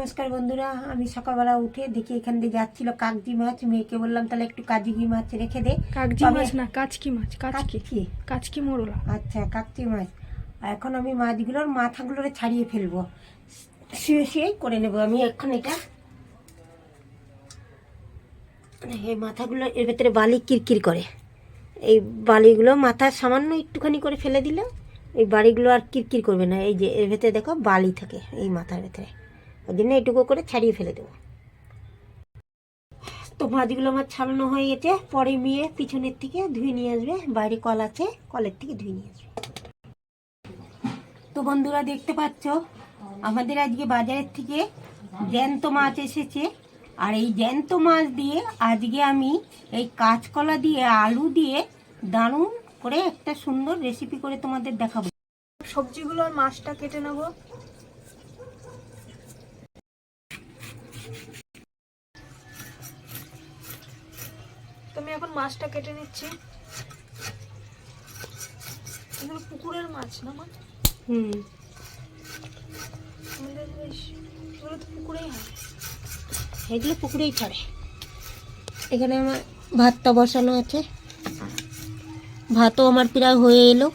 নমস্কার বন্ধুরা আমি সকালবেলা উঠে দেখি এখান দিয়ে যাচ্ছিল কাকজি মাছ। মেয়েকে বললাম তাহলে একটু কাজগি মাছ রেখে দে। কাকজি মাছ না কাচকি মাছ কাচকি। কাচকি? মোরলা। আচ্ছা কাকচি মাছ। আর এখন আমি মাছগুলোর মাথাগুলো ছাড়িয়ে ফেলব। শুয়ে শুয়ে করে নেব। আমি এখন এটা এই মাথাগুলো এর ভেতরে বালি কিরকির করে। এই বালিগুলো মাথা সামান্য একটুখানি করে ফেলে দিলে এই বালিগুলো আর কিরকির করবে না। এই যে এর ভেতরে দেখো বালি থাকে এই মাথার ভেতরে। ওই জন্য এটুকু করে ছাড়িয়ে ফেলে দেবো। তো মাছগুলো আমার ছাড়ানো হয়ে গেছে। পরে মেয়ে পিছনের থেকে ধুয়ে নিয়ে আসবে। বাইরে কল আছে, কলের থেকে ধুয়ে নিয়ে আসবে। তো বন্ধুরা দেখতে পাচ্ছ, আমাদের আজকে বাজারের থেকে জ্যান্ত মাছ এসেছে। আর এই জ্যান্ত মাছ দিয়ে আজকে আমি এই কাঁচকলা দিয়ে, আলু দিয়ে দারুণ করে একটা সুন্দর রেসিপি করে তোমাদের দেখাবো। সবজিগুলো আর মাছটা কেটে নেব। এখন মাছটা কেটে নিচ্ছি। এগুলো পুকুরের মাছ না মা? হুম। আমাদের বেশ এগুলো তো পুকুরেই হয়। এগুলো পুকুরেই ছাড়ে এখানে আমার ভাতটা বসানো আছে। ভাতও আমার প্রায় হয়ে এলো।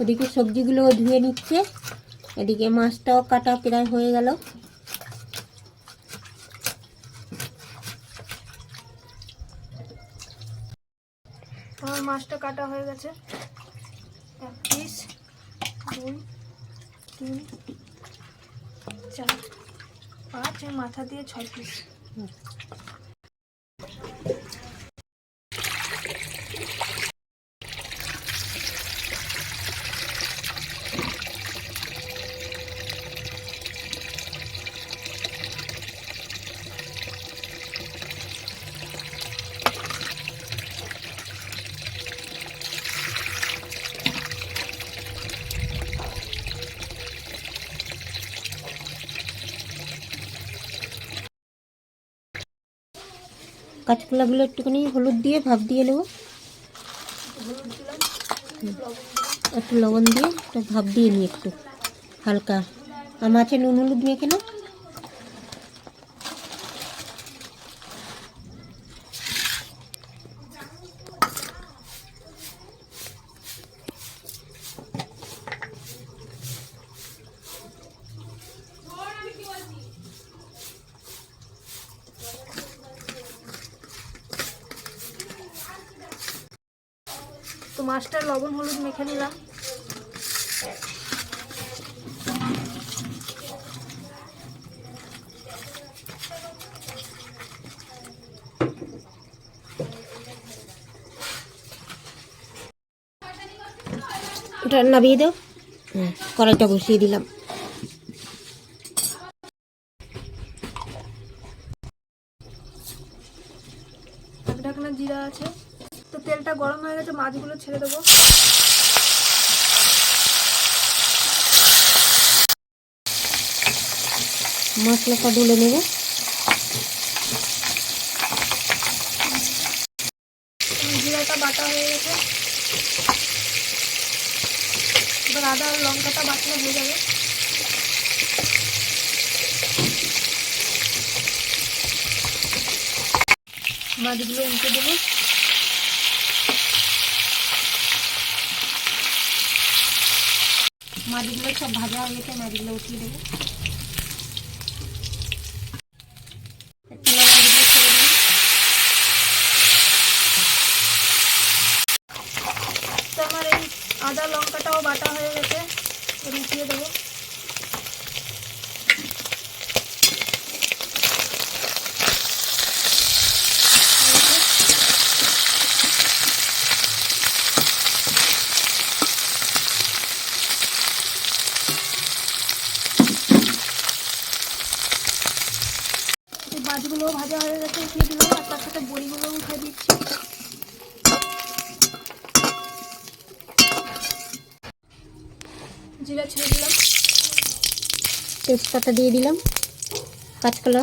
ওদিকে সবজিগুলো ধুয়ে নিচ্ছে। এদিকে মাছটাও কাটা প্রায় হয়ে গেল। আমার মাছটা কাটা হয়ে গেছে। এক পিস, দুই, তিন, চার, পাঁচ মাথা দিয়ে ছয় পিস। কাঁচকলাগুলো একটুখানি হলুদ দিয়ে, ভাপ দিয়ে নেব। একটু লবণ দিয়ে ভাপ দিয়ে নিই একটু, হালকা। আর মাছে নুন হলুদ মেখে না মাছটা লবণ হলুদ মেখে নিলাম। ওটা নামিয়ে দাও। হ্যাঁ কড়াইটা বসিয়ে দিলাম। ঢাকনা জিরা আছে। তো তেলটা গরম হয়ে গেছে মাছগুলো ছেড়ে দেবো। মশলাটা ডুলে নেবে। জিরাটা বাটা হয়ে গেছে। এবার আদা আর লঙ্কাটা বাটলে হয়ে যাবে। মাছগুলো উল্টে দেবো। মাছগুলো সব ভাজা হয়ে গেছে মাছগুলো উঠিয়ে দেবো একটু লবণ দিয়ে ছেড়ে দেবো তো আমার এই আদা লঙ্কাটাও বাটা হয়ে গেছে এবার উঠিয়ে দেবো এই মাছগুলো ভাজা হয়ে গেছে উঠিয়ে দিলাম আর তার সাথে বড়িগুলো উঠিয়ে দিচ্ছি জিরা ছেড়ে দিলাম। তেজপাতা দিয়ে দিলাম। কাঁচকলা।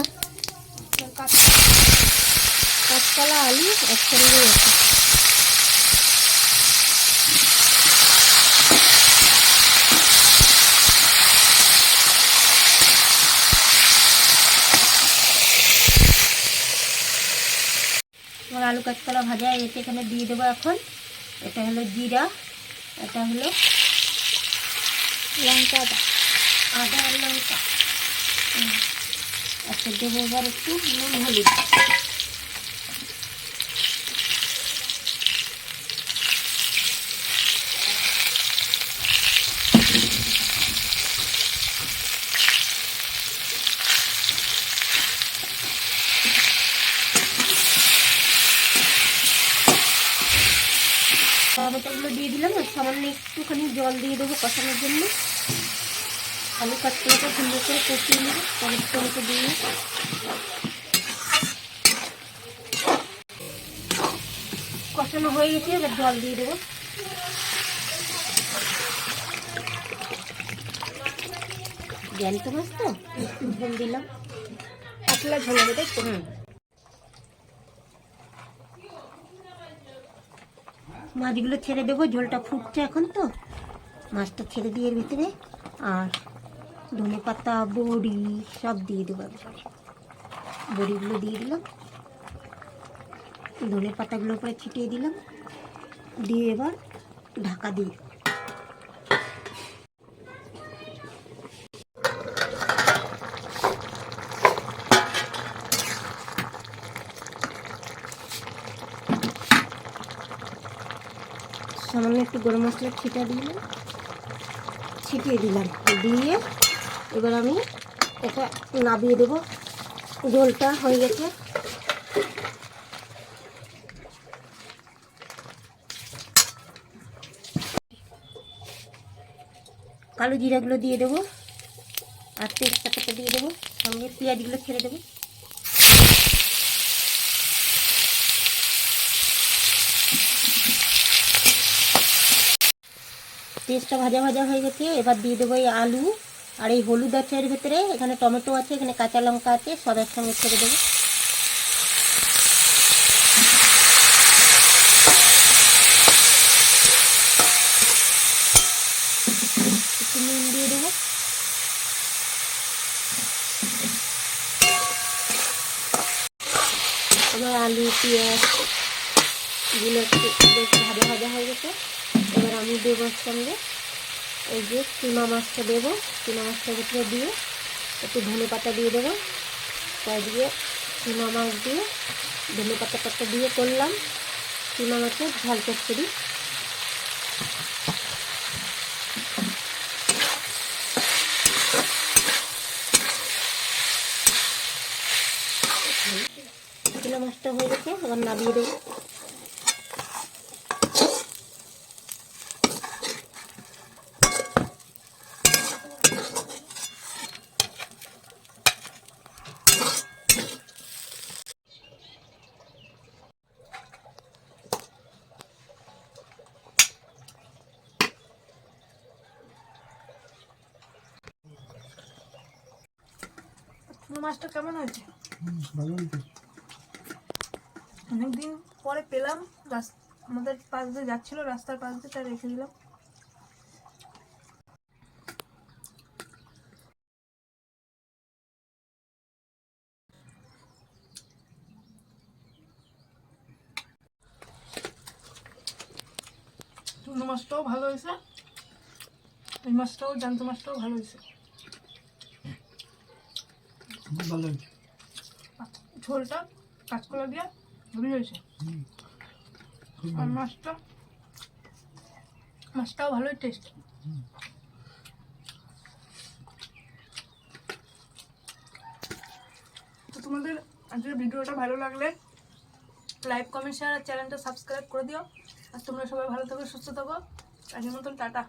কাঁচ কাঁচকলা আলু একসঙ্গে আলু কাঁচকলা ভাজা এতে এখানে দিয়ে দেবো এখন। এটা হলো জিরা এটা হলো লঙ্কা আদা আদা আর লঙ্কা হুম। আচ্ছা দেবো এবার একটু নুন হলুদ টমেটোগুলো দিয়ে দিলাম আর সামান্য একটুখানি জল দিয়ে দেবো কষানোর জন্য। আলু কাঁচকলাটা সুন্দর করে কষিয়ে নেব টমেটো টমেটো দিয়ে। কষানো হয়ে গেছে এবার জল দিয়ে দেবো। জ্যান্ত মাছ তো? ঝোল দিলাম। পাতলা ঝোল হবে তাই তো হুম মাছগুলো ছেড়ে দেবো, ঝোলটা ফুটছে এখন তো। মাছটা ছেড়ে দিয়ে এর ভিতরে আর ধনে পাতা, বড়ি সব দিয়ে দেবো বড়িগুলো দিয়ে দিলাম। ধনে পাতাগুলো উপরে ছিটিয়ে দিলাম। দিয়ে এবার ঢাকা দিয়ে সামান্য একটু গরম মশলা ছিটা দিলাম ছিটিয়ে দিলাম। দিয়ে এবার আমি এটা নাবিয়ে দেবো। ঝোলটা হয়ে গেছে। কালো জিরাগুলো দিয়ে দেবো। আর তেজপাতাটা দিয়ে দেবো। সঙ্গে পেঁয়াজগুলো ছেড়ে দেবো। পেস্টটা ভাজা ভাজা হয়ে গেছে, এবার দিয়ে দেবো এই আলু আর এই হলুদ আছে এর ভেতরে, এখানে টমেটো আছে, এখানে কাঁচা লঙ্কা আছে, সব একসঙ্গে ছেড়ে দেবো। নুন দিয়ে দেবো। এবার আলু, পেঁয়াজ, এগুলো ভাজা ভাজা হয়ে গেছে। এবার আমি দেবো সঙ্গে এই যে চুনা মাছটা দেবো, চুনা মাছটার ভিতরে দিয়ে একটু ধনে পাতা দিয়ে দেবো। তাই দিয়ে চুনা মাছ দিয়ে ধনে পাতা পাতা দিয়ে করলাম। চুনা মাছের ঝাল চচ্চড়ি চুনা মাছটা হয়ে গেছে এবার নামিয়ে দেবো। মাছটা কেমন হয়েছে? ভালো হয়েছে। অনেকদিন পরে পেলাম আমাদের পাশ দিয়ে যাচ্ছিল রাস্তার পাশ দিয়ে তাই রেখে দিলাম। মাছটাও ভালো হয়েছে। এই মাছটাও জান্ত মাছটাও ভালো হয়েছে। ভালো হয়েছে। ঝোলটা কাঁচকলা দিয়ে হেভি হয়েছে। আর ভালো। মাছটা মাছটাও ভালোই টেস্ট তো তোমাদের আজকের ভিডিওটা ভালো লাগলে লাইক কমেন্ট শেয়ার আর চ্যানেলটা সাবস্ক্রাইব করে দিও। আর তোমরা সবাই ভালো থাকো সুস্থ থাকো। আজকের মতন টাটা।